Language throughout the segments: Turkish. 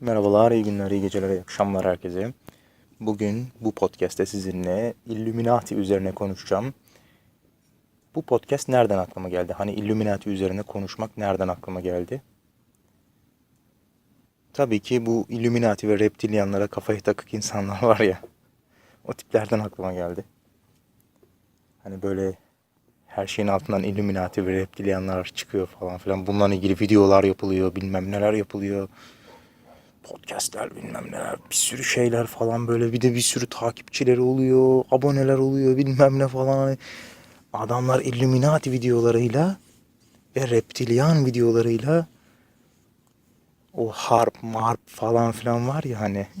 Merhabalar, iyi günler, iyi geceler, iyi akşamlar herkese. Bugün bu podcast'te sizinle Illuminati üzerine konuşacağım. Bu podcast nereden aklıma geldi? Hani Illuminati üzerine konuşmak nereden aklıma geldi? Tabii ki bu Illuminati ve reptilyanlara kafayı takık insanlar var ya. O tiplerden aklıma geldi. Hani böyle her şeyin altından Illuminati ve reptilyanlar çıkıyor falan filan. Bununla ilgili videolar yapılıyor, bilmem neler yapılıyor podcastler bilmem neler bir sürü şeyler falan böyle. Bir de bir sürü takipçileri oluyor aboneler oluyor bilmem ne falan. Hani adamlar Illuminati videolarıyla ve reptilyan videolarıyla o harp marp falan filan var ya hani.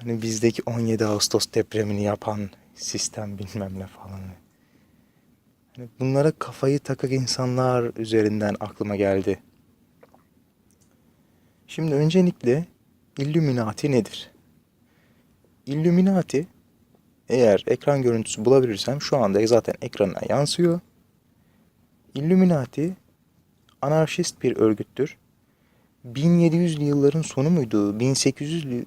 Hani bizdeki 17 Ağustos depremini yapan sistem bilmem ne falan. Hani bunlara kafayı takık insanlar üzerinden aklıma geldi. Şimdi öncelikle Illuminati nedir? Illuminati eğer ekran görüntüsü bulabilirsem şu anda zaten ekranına yansıyor. Illuminati anarşist bir örgüttür. 1700'lü yılların sonu muydu? 1800'lü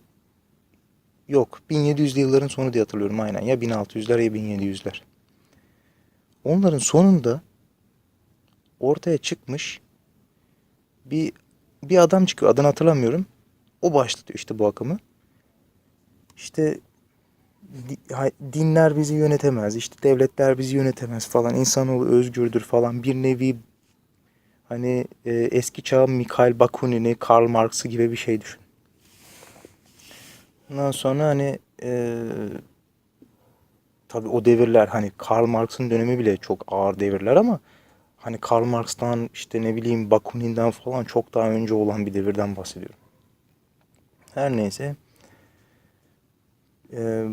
Yok, 1700'lü yılların sonu diye hatırlıyorum aynen. Ya 1600'ler ya 1700'ler. Onların sonunda ortaya çıkmış bir bir adam çıkıyor. Adını hatırlamıyorum. O başlatıyor işte bu akımı. İşte dinler bizi yönetemez. işte devletler bizi yönetemez falan. İnsanoğlu özgürdür falan. Bir nevi hani e, eski çağ Mikhail Bakunin'i, Karl Marx'ı gibi bir şey düşün. Ondan sonra hani e, tabii o devirler hani Karl Marx'ın dönemi bile çok ağır devirler ama hani Karl Marx'tan işte ne bileyim Bakunin'den falan çok daha önce olan bir devirden bahsediyorum. Her neyse e,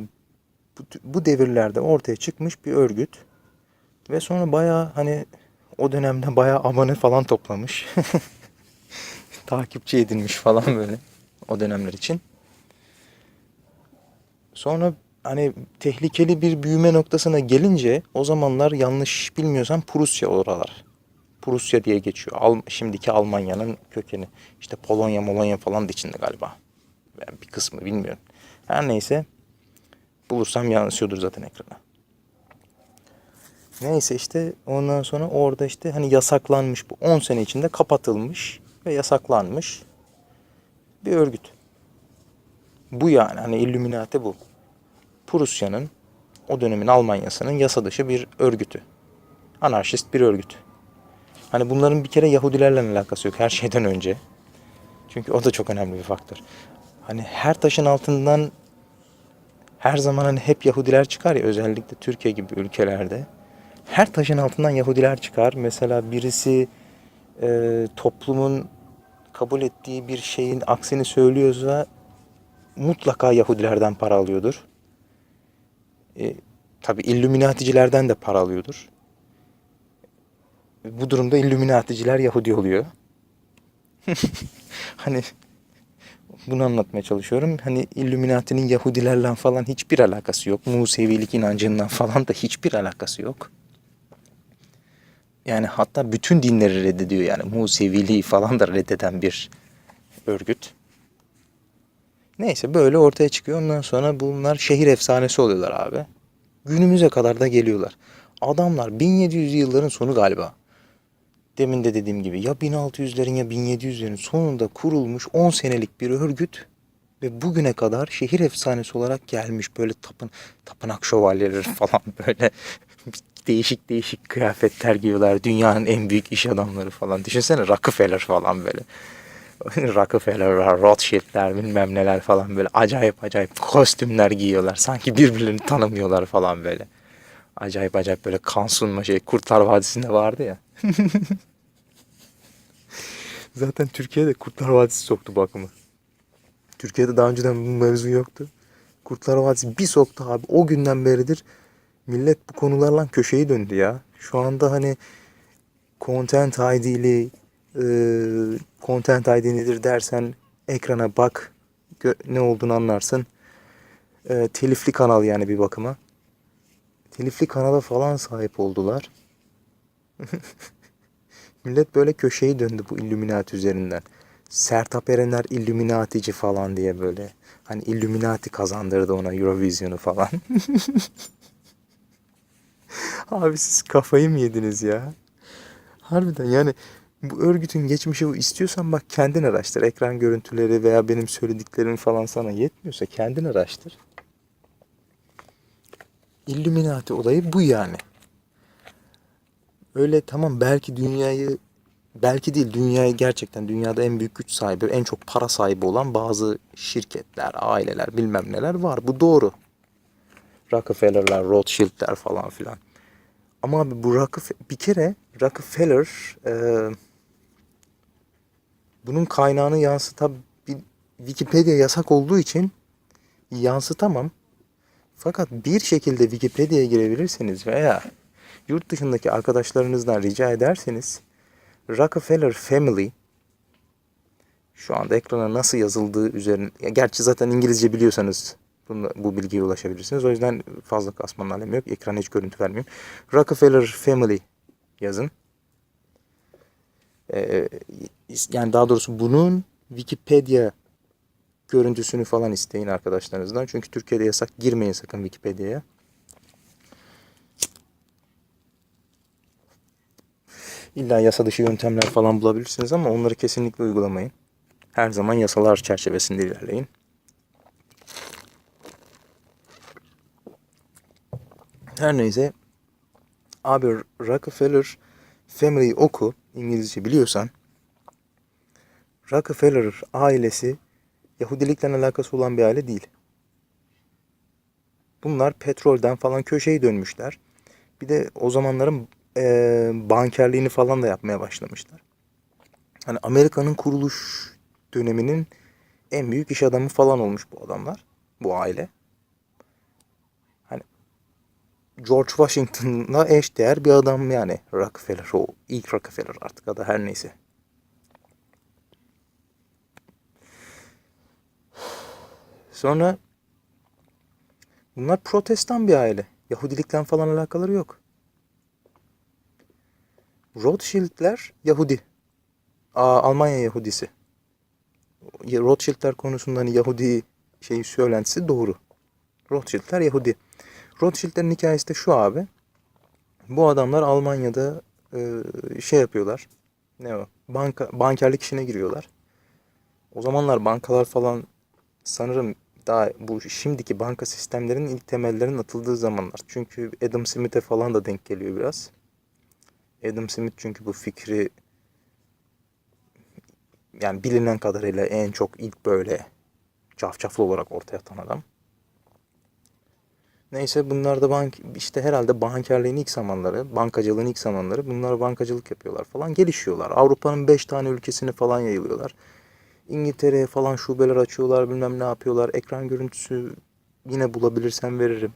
bu, bu devirlerde ortaya çıkmış bir örgüt ve sonra baya hani o dönemde baya abone falan toplamış. Takipçi edinmiş falan böyle o dönemler için. Sonra hani tehlikeli bir büyüme noktasına gelince o zamanlar yanlış bilmiyorsam Prusya oralar. Prusya diye geçiyor. Al, şimdiki Almanya'nın kökeni. İşte Polonya, Molonya falan da içinde galiba. Ben bir kısmı bilmiyorum. Her neyse. Bulursam yansıyordur zaten ekrana. Neyse işte ondan sonra orada işte hani yasaklanmış bu 10 sene içinde kapatılmış ve yasaklanmış bir örgüt. Bu yani hani Illuminati bu. Prusya'nın o dönemin Almanya'sının yasa dışı bir örgütü. Anarşist bir örgüt. Hani bunların bir kere Yahudilerle alakası yok her şeyden önce. Çünkü o da çok önemli bir faktör. Hani her taşın altından her zaman hani hep Yahudiler çıkar ya özellikle Türkiye gibi ülkelerde. Her taşın altından Yahudiler çıkar. Mesela birisi e, toplumun kabul ettiği bir şeyin aksini söylüyorsa mutlaka Yahudilerden para alıyordur. E, tabi Illuminaticilerden de para alıyordur. Bu durumda Illuminaticiler Yahudi oluyor. hani bunu anlatmaya çalışıyorum. Hani Illuminati'nin Yahudilerle falan hiçbir alakası yok. Musevilik inancından falan da hiçbir alakası yok. Yani hatta bütün dinleri reddediyor yani. Museviliği falan da reddeden bir örgüt. Neyse böyle ortaya çıkıyor. Ondan sonra bunlar şehir efsanesi oluyorlar abi. Günümüze kadar da geliyorlar. Adamlar 1700 yılların sonu galiba. Demin de dediğim gibi ya 1600'lerin ya 1700'lerin sonunda kurulmuş 10 senelik bir örgüt ve bugüne kadar şehir efsanesi olarak gelmiş böyle tapın tapınak şövalyeleri falan böyle değişik değişik kıyafetler giyiyorlar. Dünyanın en büyük iş adamları falan. Düşünsene Rockefeller falan böyle. Rockefeller, Rothschild'ler bilmem neler falan böyle acayip acayip kostümler giyiyorlar. Sanki birbirlerini tanımıyorlar falan böyle. Acayip acayip böyle kan sunma şey Kurtlar Vadisi'nde vardı ya. Zaten Türkiye'de Kurtlar Vadisi soktu bu akımı. Türkiye'de daha önceden bu mevzu yoktu. Kurtlar Vadisi bir soktu abi. O günden beridir millet bu konularla köşeyi döndü ya. Şu anda hani Content ID'li e, Content ID nedir dersen ekrana bak ne olduğunu anlarsın. E, telifli kanal yani bir bakıma. Telifli kanala falan sahip oldular. Millet böyle köşeyi döndü bu Illuminati üzerinden. Sertab Erener Illuminatici falan diye böyle. Hani Illuminati kazandırdı ona Eurovision'u falan. Abi siz kafayı mı yediniz ya? Harbiden yani bu örgütün geçmişi istiyorsan bak kendin araştır. Ekran görüntüleri veya benim söylediklerim falan sana yetmiyorsa kendin araştır. Illuminati olayı bu yani. Öyle tamam belki dünyayı belki değil dünyayı gerçekten dünyada en büyük güç sahibi, en çok para sahibi olan bazı şirketler, aileler, bilmem neler var. Bu doğru. Rockefeller'lar, Rothschild'ler falan filan. Ama abi bu Rockefeller, bir kere Rockefeller e, bunun kaynağını yansıtabil Wikipedia yasak olduğu için yansıtamam. Fakat bir şekilde Wikipedia'ya girebilirseniz veya yurt dışındaki arkadaşlarınızdan rica ederseniz Rockefeller Family şu anda ekrana nasıl yazıldığı üzerine gerçi zaten İngilizce biliyorsanız bunu, bu bilgiye ulaşabilirsiniz. O yüzden fazla kasmanın alemi yok. Ekrana hiç görüntü vermiyorum. Rockefeller Family yazın. Ee, yani daha doğrusu bunun Wikipedia görüntüsünü falan isteyin arkadaşlarınızdan. Çünkü Türkiye'de yasak. Girmeyin sakın Wikipedia'ya. İlla yasa dışı yöntemler falan bulabilirsiniz ama onları kesinlikle uygulamayın. Her zaman yasalar çerçevesinde ilerleyin. Her neyse abi Rockefeller Family oku İngilizce biliyorsan Rockefeller ailesi Yahudilikle alakası olan bir aile değil. Bunlar petrolden falan köşeyi dönmüşler. Bir de o zamanların e, bankerliğini falan da yapmaya başlamışlar. Hani Amerika'nın kuruluş döneminin en büyük iş adamı falan olmuş bu adamlar. Bu aile. George Washington'la eşdeğer bir adam yani Rockefeller. O ilk Rockefeller artık adı her neyse. Sonra bunlar protestan bir aile. Yahudilikten falan alakaları yok. Rothschild'ler Yahudi. Aa, Almanya Yahudisi. Rothschild'ler konusunda hani Yahudi şeyi söylentisi doğru. Rothschild'ler Yahudi. Rothschild'lerin hikayesi de şu abi. Bu adamlar Almanya'da e, şey yapıyorlar. Ne o? Banka, bankerlik işine giriyorlar. O zamanlar bankalar falan sanırım daha bu şimdiki banka sistemlerinin ilk temellerinin atıldığı zamanlar. Çünkü Adam Smith'e falan da denk geliyor biraz. Adam Smith çünkü bu fikri yani bilinen kadarıyla en çok ilk böyle cafcaflı olarak ortaya atan adam. Neyse bunlar da bank işte herhalde bankerliğin ilk zamanları, bankacılığın ilk zamanları bunlar bankacılık yapıyorlar falan gelişiyorlar. Avrupa'nın 5 tane ülkesini falan yayılıyorlar. İngiltere'ye falan şubeler açıyorlar bilmem ne yapıyorlar. Ekran görüntüsü yine bulabilirsem veririm.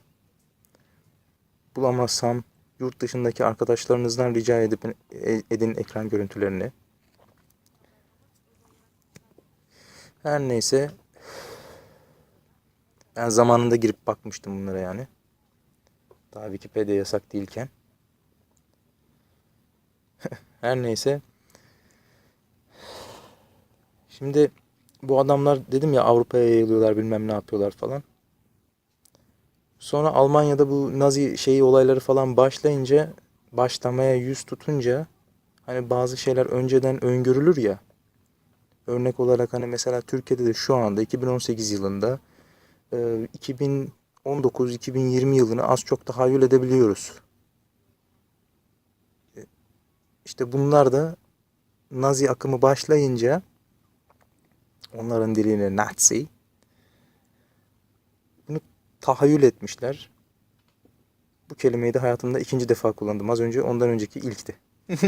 Bulamazsam yurt dışındaki arkadaşlarınızdan rica edip edin ekran görüntülerini. Her neyse ben zamanında girip bakmıştım bunlara yani. Daha Wikipedia yasak değilken. Her neyse. Şimdi bu adamlar dedim ya Avrupa'ya yayılıyorlar bilmem ne yapıyorlar falan. Sonra Almanya'da bu Nazi şeyi olayları falan başlayınca başlamaya yüz tutunca hani bazı şeyler önceden öngörülür ya. Örnek olarak hani mesela Türkiye'de de şu anda 2018 yılında 2019-2020 yılını az çok tahayyül edebiliyoruz. İşte bunlar da Nazi akımı başlayınca onların diliyle Nazi bunu tahayyül etmişler. Bu kelimeyi de hayatımda ikinci defa kullandım. Az önce ondan önceki ilkti.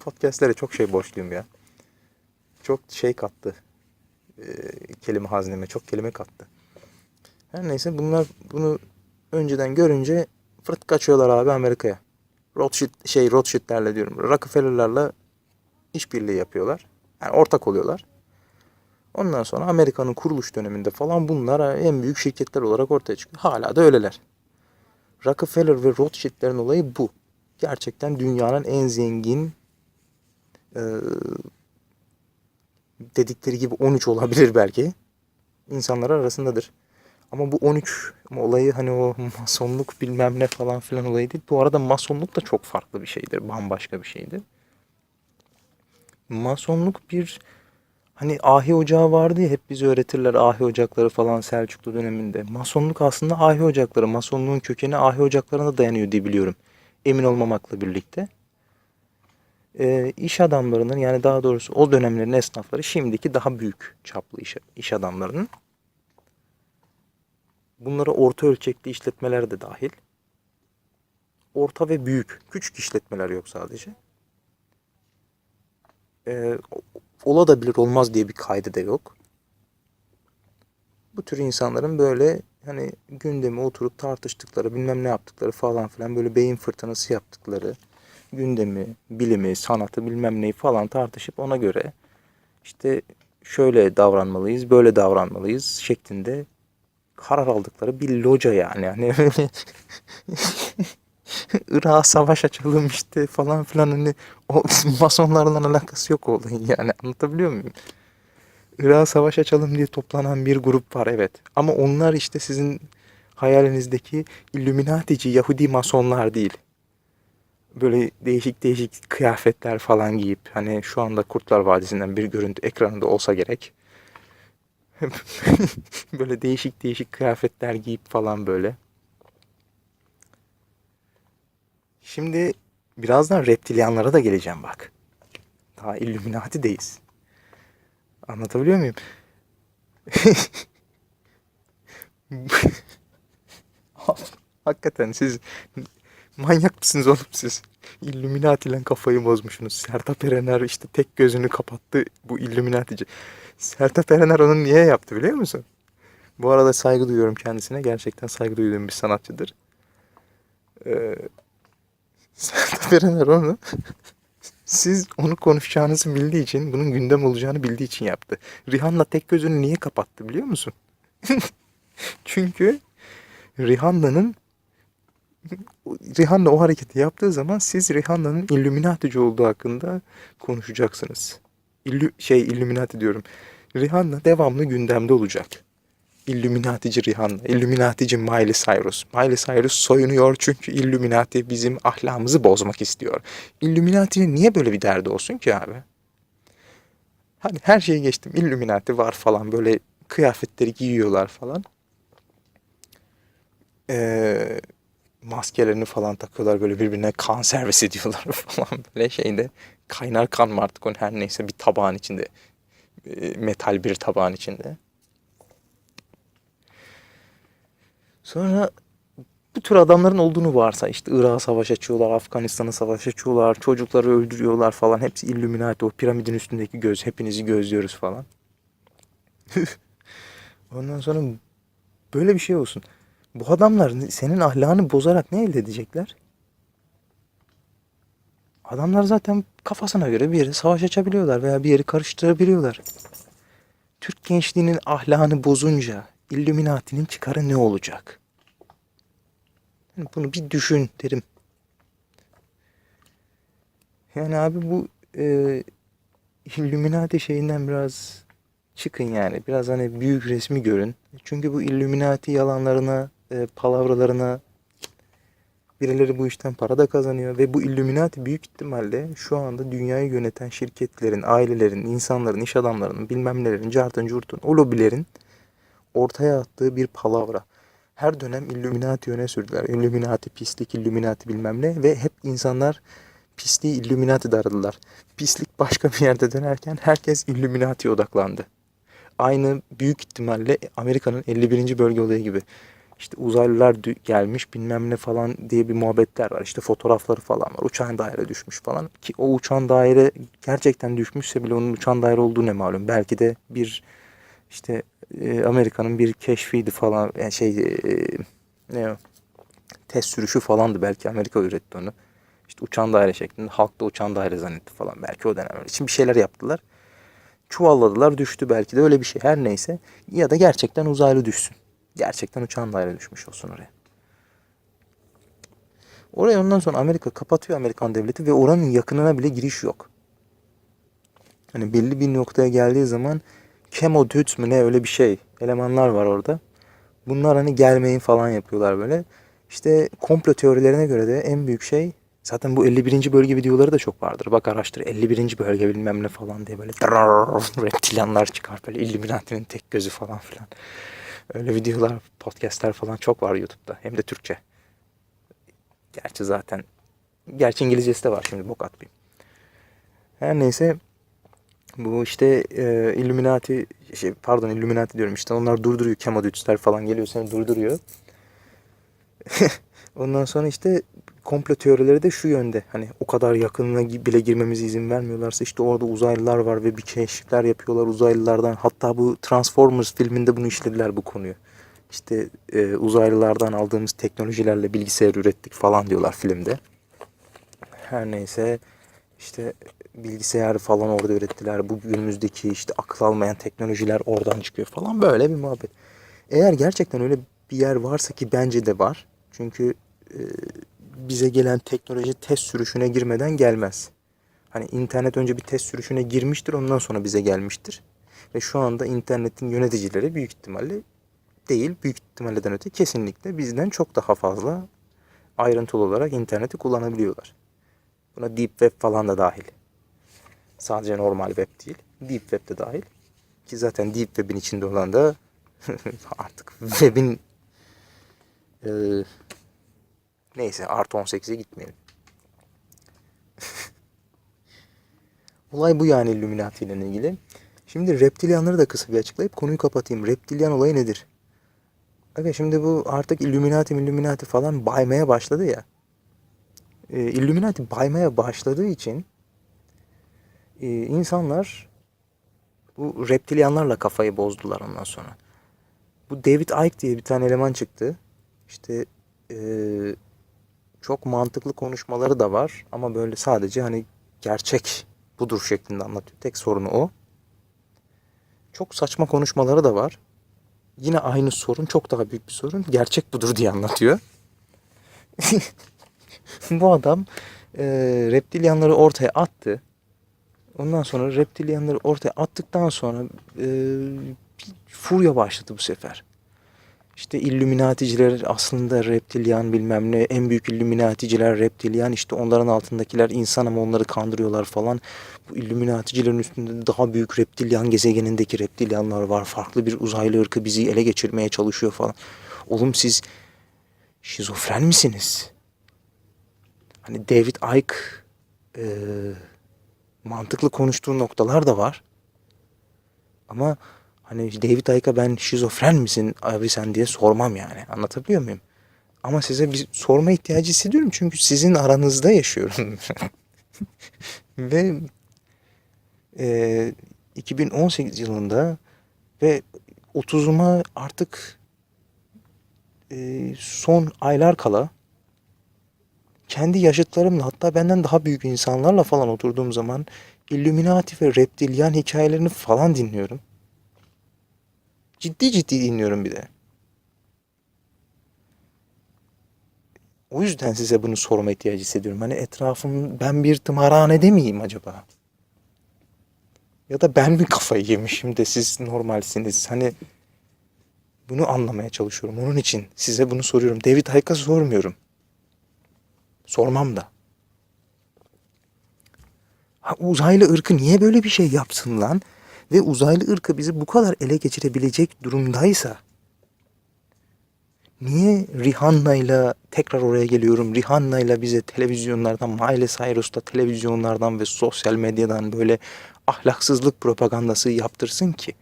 Podcastlere çok şey borçluyum ya. Çok şey kattı. E, kelime hazneme çok kelime kattı. Her neyse bunlar bunu önceden görünce fırt kaçıyorlar abi Amerika'ya. Rothschild şey Rothschild'lerle diyorum. Rockefeller'larla işbirliği yapıyorlar. Yani ortak oluyorlar. Ondan sonra Amerika'nın kuruluş döneminde falan bunlar en büyük şirketler olarak ortaya çıkıyor. Hala da öyleler. Rockefeller ve Rothschild'lerin olayı bu. Gerçekten dünyanın en zengin e, dedikleri gibi 13 olabilir belki. İnsanlar arasındadır. Ama bu 13 olayı hani o masonluk bilmem ne falan filan olayı değil. Bu arada masonluk da çok farklı bir şeydir. Bambaşka bir şeydir. Masonluk bir hani ahi ocağı vardı ya hep bize öğretirler ahi ocakları falan Selçuklu döneminde. Masonluk aslında ahi ocakları. Masonluğun kökeni ahi ocaklarına dayanıyor diye biliyorum. Emin olmamakla birlikte. Ee, iş adamlarının yani daha doğrusu o dönemlerin esnafları şimdiki daha büyük çaplı iş, iş adamlarının Bunlara orta ölçekli işletmeler de dahil. Orta ve büyük, küçük işletmeler yok sadece. Ee, ola da bilir olmaz diye bir kaydı da yok. Bu tür insanların böyle hani gündeme oturup tartıştıkları, bilmem ne yaptıkları falan filan böyle beyin fırtınası yaptıkları, gündemi, bilimi, sanatı bilmem neyi falan tartışıp ona göre işte şöyle davranmalıyız, böyle davranmalıyız şeklinde karar aldıkları bir loca yani. Öyle Irak'a savaş açalım işte falan filan hani o masonlarla alakası yok olayın yani anlatabiliyor muyum? Irak'a savaş açalım diye toplanan bir grup var evet. Ama onlar işte sizin hayalinizdeki Illuminatici Yahudi masonlar değil. Böyle değişik değişik kıyafetler falan giyip hani şu anda Kurtlar Vadisi'nden bir görüntü ekranında olsa gerek. böyle değişik değişik kıyafetler giyip falan böyle. Şimdi birazdan reptilyanlara da geleceğim bak. Daha Illuminati'deyiz. Anlatabiliyor muyum? Hakikaten siz manyak mısınız oğlum siz? Illuminati ile kafayı bozmuşsunuz. Sertab Erener işte tek gözünü kapattı bu Illuminatici. Sertab Erener onu niye yaptı biliyor musun? Bu arada saygı duyuyorum kendisine. Gerçekten saygı duyduğum bir sanatçıdır. Ee, Sertab Erener onu siz onu konuşacağınızı bildiği için, bunun gündem olacağını bildiği için yaptı. Rihanna tek gözünü niye kapattı biliyor musun? Çünkü Rihanna'nın Rihanna o hareketi yaptığı zaman siz Rihanna'nın Illuminati'ci olduğu hakkında konuşacaksınız. Illü, şey Illuminati diyorum. Rihanna devamlı gündemde olacak. Illuminatici Rihanna, Illuminatici Miley Cyrus. Miley Cyrus soyunuyor çünkü Illuminati bizim ahlakımızı bozmak istiyor. Illuminati'nin niye böyle bir derdi olsun ki abi? Hani her şeyi geçtim. Illuminati var falan böyle kıyafetleri giyiyorlar falan. Ee, maskelerini falan takıyorlar böyle birbirine kan servisi diyorlar falan böyle şeyde kaynar kan mı artık onun her neyse bir tabağın içinde e, metal bir tabağın içinde. Sonra bu tür adamların olduğunu varsa işte Irak'a savaş açıyorlar, Afganistan'a savaş açıyorlar, çocukları öldürüyorlar falan. Hepsi Illuminati o piramidin üstündeki göz. Hepinizi gözlüyoruz falan. Ondan sonra böyle bir şey olsun. Bu adamlar senin ahlakını bozarak ne elde edecekler? Adamlar zaten kafasına göre bir yere savaş açabiliyorlar veya bir yeri karıştırabiliyorlar. Türk gençliğinin ahlakını bozunca Illuminati'nin çıkarı ne olacak? Yani bunu bir düşün derim. Yani abi bu e, Illuminati şeyinden biraz çıkın yani. Biraz hani büyük resmi görün. Çünkü bu Illuminati yalanlarına, e, palavralarına birileri bu işten para da kazanıyor ve bu Illuminati büyük ihtimalle şu anda dünyayı yöneten şirketlerin, ailelerin, insanların, iş adamlarının, bilmem nelerin, cartın, curtun, o lobilerin ortaya attığı bir palavra. Her dönem Illuminati öne sürdüler. Illuminati pislik, Illuminati bilmem ne ve hep insanlar pisliği Illuminati'de aradılar. Pislik başka bir yerde dönerken herkes Illuminati'ye odaklandı. Aynı büyük ihtimalle Amerika'nın 51. bölge olayı gibi. İşte uzaylılar gelmiş bilmem ne falan diye bir muhabbetler var. İşte fotoğrafları falan var. Uçağın daire düşmüş falan. Ki o uçağın daire gerçekten düşmüşse bile onun uçağın daire olduğu ne malum. Belki de bir işte e, Amerika'nın bir keşfiydi falan. Yani şey e, ne o? Test sürüşü falandı belki Amerika üretti onu. İşte uçan daire şeklinde. Halk da uçan daire zannetti falan. Belki o dönem için bir şeyler yaptılar. Çuvalladılar düştü belki de öyle bir şey. Her neyse. Ya da gerçekten uzaylı düşsün. Gerçekten uçan daire düşmüş olsun oraya. Oraya ondan sonra Amerika kapatıyor Amerikan devleti ve oranın yakınına bile giriş yok. Hani belli bir noktaya geldiği zaman Kemodüt mü ne öyle bir şey. Elemanlar var orada. Bunlar hani gelmeyin falan yapıyorlar böyle. İşte komplo teorilerine göre de en büyük şey zaten bu 51. bölge videoları da çok vardır. Bak araştır 51. bölge bilmem ne falan diye böyle drrrr, reptilyanlar çıkar böyle Illuminati'nin tek gözü falan filan. Öyle videolar, podcastler falan çok var YouTube'da. Hem de Türkçe. Gerçi zaten gerçi İngilizcesi de var şimdi bok atmayayım. Her neyse bu işte e, Illuminati şey, pardon Illuminati diyorum işte onlar durduruyor Kemodütçüler falan geliyor seni durduruyor. Ondan sonra işte komplo teorileri de şu yönde. Hani o kadar yakınına bile girmemize izin vermiyorlarsa işte orada uzaylılar var ve bir keşifler yapıyorlar uzaylılardan. Hatta bu Transformers filminde bunu işlediler bu konuyu. İşte e, uzaylılardan aldığımız teknolojilerle bilgisayar ürettik falan diyorlar filmde. Her neyse işte bilgisayar falan orada ürettiler. Bu günümüzdeki işte akıl almayan teknolojiler oradan çıkıyor falan böyle bir muhabbet. Eğer gerçekten öyle bir yer varsa ki bence de var. Çünkü e, bize gelen teknoloji test sürüşüne girmeden gelmez. Hani internet önce bir test sürüşüne girmiştir ondan sonra bize gelmiştir. Ve şu anda internetin yöneticileri büyük ihtimalle değil, büyük ihtimalleden öte kesinlikle bizden çok daha fazla ayrıntılı olarak interneti kullanabiliyorlar. Buna deep web falan da dahil. Sadece normal web değil, deep web de dahil. Ki zaten deep web'in içinde olan da artık web'in e, neyse artı 18'e gitmeyelim. Olay bu yani Illuminati ile ilgili. Şimdi reptilyanları da kısa bir açıklayıp konuyu kapatayım. Reptilyan olayı nedir? Evet şimdi bu artık Illuminati Illuminati falan baymaya başladı ya. Ee, Illuminati baymaya başladığı için e, insanlar bu reptilyanlarla kafayı bozdular ondan sonra. Bu David Icke diye bir tane eleman çıktı. İşte e, çok mantıklı konuşmaları da var ama böyle sadece hani gerçek budur şeklinde anlatıyor. Tek sorunu o. Çok saçma konuşmaları da var. Yine aynı sorun, çok daha büyük bir sorun. Gerçek budur diye anlatıyor. Bu adam e, reptilyanları ortaya attı. Ondan sonra reptilyanları ortaya attıktan sonra e, furya başladı bu sefer. İşte Illuminaticiler aslında reptilyan bilmem ne. En büyük Illuminaticiler reptilyan. işte onların altındakiler insan ama onları kandırıyorlar falan. Bu Illuminaticilerin üstünde daha büyük reptilyan gezegenindeki reptilyanlar var. Farklı bir uzaylı ırkı bizi ele geçirmeye çalışıyor falan. Oğlum siz şizofren misiniz? Hani David Icke e, mantıklı konuştuğu noktalar da var. Ama hani David Icke'a ben şizofren misin abi sen diye sormam yani. Anlatabiliyor muyum? Ama size bir sorma ihtiyacı hissediyorum çünkü sizin aranızda yaşıyorum. Ve e, 2018 yılında ve 30'uma artık e, son aylar kala kendi yaşıtlarımla hatta benden daha büyük insanlarla falan oturduğum zaman Illuminati ve reptilyan hikayelerini falan dinliyorum. Ciddi ciddi dinliyorum bir de. O yüzden size bunu sorma ihtiyacı hissediyorum. Hani etrafım ben bir tımarhanede miyim acaba? Ya da ben mi kafayı yemişim de siz normalsiniz? Hani bunu anlamaya çalışıyorum. Onun için size bunu soruyorum. David Icke'a sormuyorum. Sormam da. Ha, uzaylı ırkı niye böyle bir şey yapsın lan? Ve uzaylı ırkı bizi bu kadar ele geçirebilecek durumdaysa niye Rihanna'yla tekrar oraya geliyorum. Rihanna'yla bize televizyonlardan, Miley Cyrus'ta televizyonlardan ve sosyal medyadan böyle ahlaksızlık propagandası yaptırsın ki?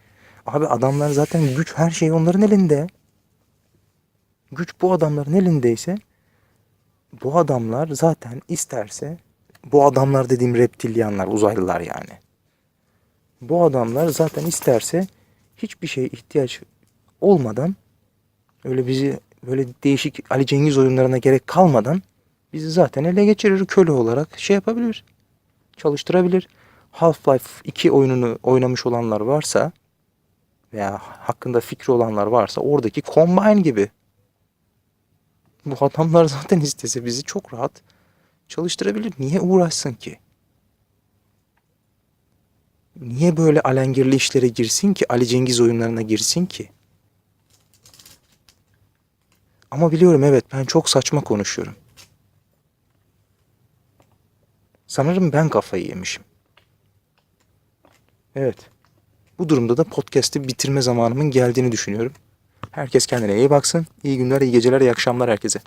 Abi adamlar zaten güç her şey onların elinde. Güç bu adamların elindeyse bu adamlar zaten isterse bu adamlar dediğim reptilyanlar, uzaylılar yani. Bu adamlar zaten isterse hiçbir şeye ihtiyaç olmadan öyle bizi böyle değişik Ali Cengiz oyunlarına gerek kalmadan bizi zaten ele geçirir köle olarak şey yapabilir. Çalıştırabilir. Half-Life 2 oyununu oynamış olanlar varsa veya hakkında fikri olanlar varsa oradaki Combine gibi. Bu adamlar zaten istese bizi çok rahat çalıştırabilir. Niye uğraşsın ki? Niye böyle alengirli işlere girsin ki? Ali Cengiz oyunlarına girsin ki? Ama biliyorum evet ben çok saçma konuşuyorum. Sanırım ben kafayı yemişim. Evet. Bu durumda da podcast'i bitirme zamanımın geldiğini düşünüyorum. Herkes kendine iyi baksın. İyi günler, iyi geceler, iyi akşamlar herkese.